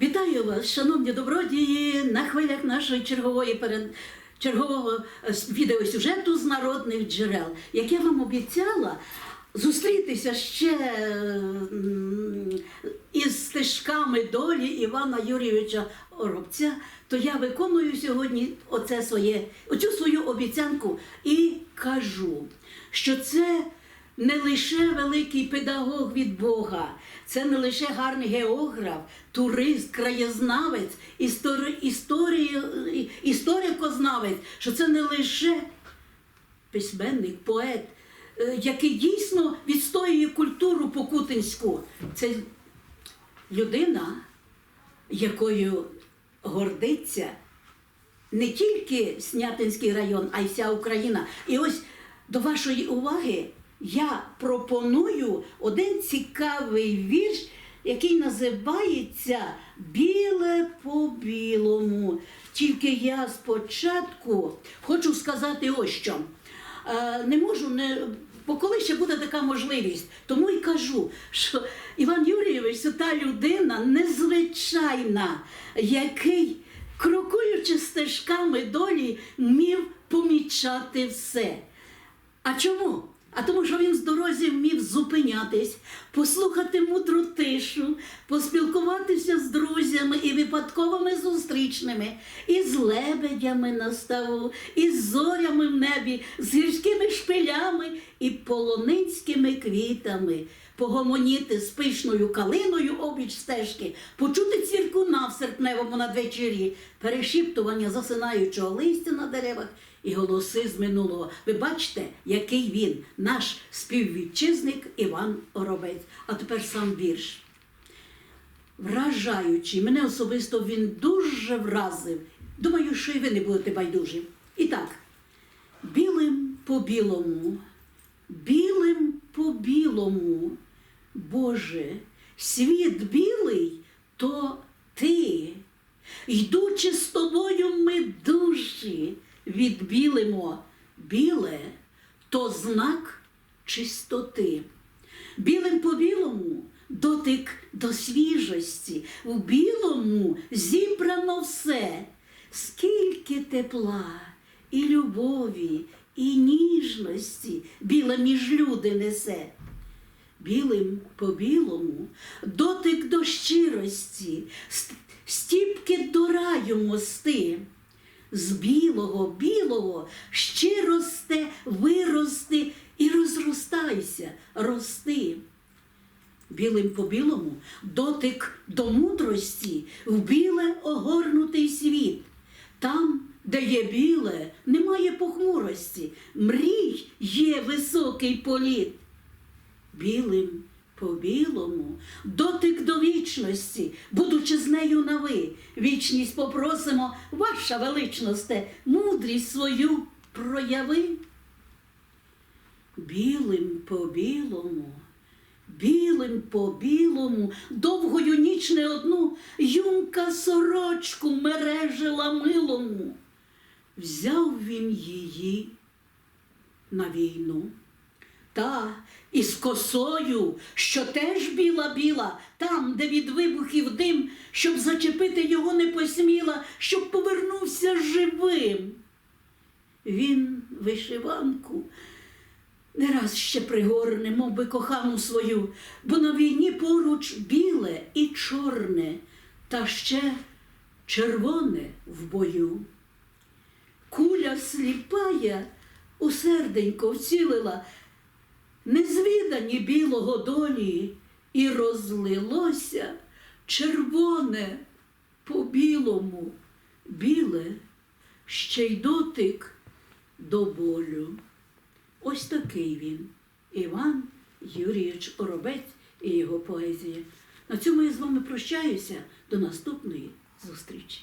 Вітаю вас, шановні добродії, на хвилях нашої чергової перед чергового е, відеосюжету з народних джерел. Як я вам обіцяла зустрітися ще із стежками долі Івана Юрійовича Оробця, то я виконую сьогодні оце своє, оцю свою обіцянку і кажу, що це не лише великий педагог від Бога, це не лише гарний географ, турист, краєзнавець, істори, історії, історико-знавець, що це не лише письменник, поет, е, який дійсно відстоює культуру покутинську. Це людина, якою гордиться не тільки Снятинський район, а й вся Україна. І ось до вашої уваги я пропоную один цікавий вірш, який називається Біле по білому. Тільки я спочатку хочу сказати ось що. Е, Не можу не. Бо коли ще буде така можливість, тому й кажу, що Іван Юрійович це та людина незвичайна, який, крокуючи стежками долі, вмів помічати все. А чому? А тому, що він з дорозі вмів зупинятись, послухати мудру тишу, поспілкуватися з друзями і випадковими зустрічними, і з лебедями на ставу, і з зорями в небі, з гірськими шпилями і полонинськими квітами, погомоніти з пишною калиною обіч стежки, почути ціркуна в серпневому надвечір'ї, перешіптування засинаючого листя на деревах і голоси з минулого. Ви бачите, який він, наш співвітчизник Іван Оробець. А тепер сам вірш. Вражаючий, мене особисто він дуже вразив. Думаю, що і ви не будете байдужі. І так, білим по білому, білим по білому, Боже, світ білий, то ти. Йдучи з тобою, ми душі відбілимо. Біле то знак чистоти. Білим по білому дотик до свіжості. У білому зібрано все. Скільки тепла і любові, і ніжності біле між люди несе. Білим по білому дотик до щирості, стіпки до раю мости. З білого, білого ще росте, вирости і розростайся, рости. Білим по білому дотик до мудрості в біле огорнутий світ. Там, де є біле, немає похмурості, мрій є високий політ білим по білому, дотик до вічності, будучи з нею на ви. Вічність попросимо, ваша величносте, мудрість свою прояви. Білим по білому, білим по білому, довгою ніч не одну, юнка сорочку мережила милому. Взяв він її на війну. Та із косою, що теж біла-біла, там, де від вибухів дим, щоб зачепити його не посміла, щоб повернувся живим. Він вишиванку не раз ще пригорне, мов би кохану свою, бо на війні поруч біле і чорне, та ще червоне в бою. Куля сліпая у серденько вцілила, незвідані білого долі, і розлилося червоне по білому, біле, ще й дотик до болю. Ось такий він, Іван Юрійович Оробець і його поезія. На цьому я з вами прощаюся. До наступної зустрічі.